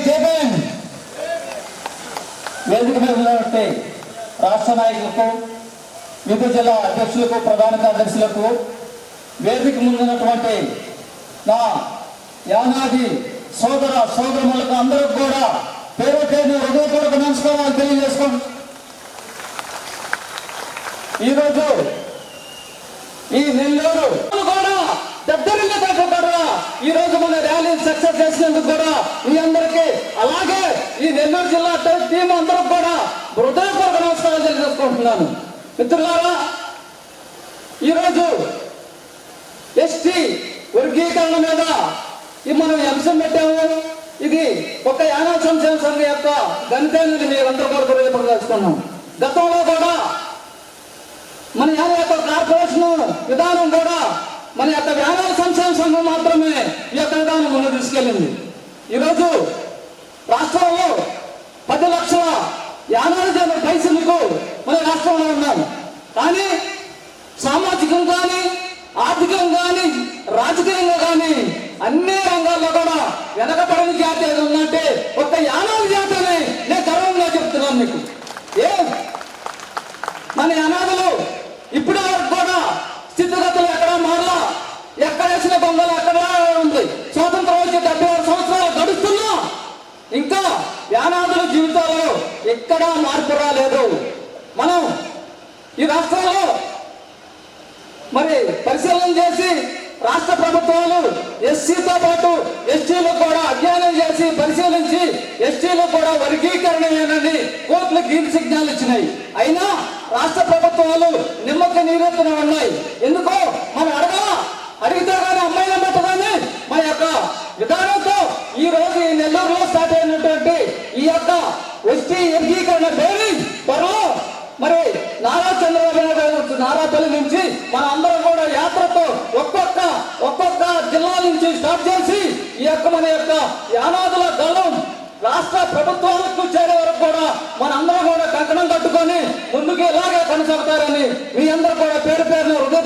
జగన్ వేదిక మీద ఉన్నటువంటి రాష్ట్ర నాయకులకు వివిధ జిల్లా అధ్యక్షులకు ప్రధాన కార్యదర్శులకు వేదిక ముందున్నటువంటి నా యానాది సోదర సోదరులకు అందరూ కూడా పేరు పేరు హృదయపూర్వక నమస్కారాలు తెలియజేసుకోండి ఈరోజు ఈ నెల్లూరు ఈ రోజు మన ర్యాలీ సక్సెస్ చేసినందుకు కూడా మీ అందరికీ అలాగే ఈ నెల్లూరు జిల్లా టీం అందరూ కూడా హృదయపూర్వక నమస్కారాలు తెలియజేసుకుంటున్నాను. మిత్రులారా ఈరోజు ఎస్టీ వర్గీకరణ మీద ఈ మనం అంశం పెట్టాము. ఇది ఒక యానా సంక్షేమ సంఘం యొక్క గణితాన్ని మీరందరూ కూడా తెలియపరచుకున్నాం. గతంలో కూడా మన యాన యొక్క కార్పొరేషన్ విధానం కూడా మన యొక్క వ్యాపార సంక్షేమ సంఘం మాత్రమే ఈ యొక్క విధానం ముందు తీసుకెళ్ళింది. ఈరోజు రాష్ట్రంలో పది లక్షల యానాది జన పైసలకు మన రాష్ట్రంలో ఉన్నాం. కానీ సామాజికం కానీ ఆర్థికం కానీ రాజకీయంగా కానీ అన్ని రంగాల్లో కూడా వెనకబడిన జాతి ఉందంటే ఒక యానాలు దక్షిణ బొమ్మలు ఉంది. స్వాతంత్రం వచ్చి డెబ్బై ఆరు సంవత్సరాలు గడుస్తున్నా. ఇంకా యానాదుల జీవితాలలో ఎక్కడా మార్పు రాలేదు. మనం ఈ రాష్ట్రంలో మరి పరిశీలన చేసి రాష్ట్ర ప్రభుత్వాలు ఎస్సీతో పాటు ఎస్టీలు కూడా అధ్యయనం చేసి పరిశీలించి ఎస్టీలు కూడా వర్గీకరణ లేనని కోర్టులు గ్రీన్ సిగ్నల్ ఇచ్చినాయి. అయినా రాష్ట్ర ప్రభుత్వాలు నిమ్మక నీరెత్తున ఉన్నాయి. ఎందుకో మనం అడగాలి అడిగితే కానీ అమ్మాయిల పెట్టగానే మన యొక్క విధానంతో ఈ రోజు ఈ నెల్లూరులో స్టార్ట్ అయినటువంటి ఈ యొక్క ఎస్టీ వర్గీకరణ పేరు త్వరలో మరి నారా చంద్రబాబు నాయుడు గారు నారా తల్లి నుంచి మన అందరం కూడా యాత్రతో ఒక్కొక్క ఒక్కొక్క జిల్లా నుంచి స్టార్ట్ చేసి ఈ యొక్క మన యొక్క యానాదుల దళం రాష్ట్ర ప్రభుత్వాలకు చేరే వరకు కూడా మన అందరం కూడా కంకణం కట్టుకొని ముందుకు ఇలాగే కొనసాగుతారని మీ అందరూ కూడా పేరు పేరున హృదయ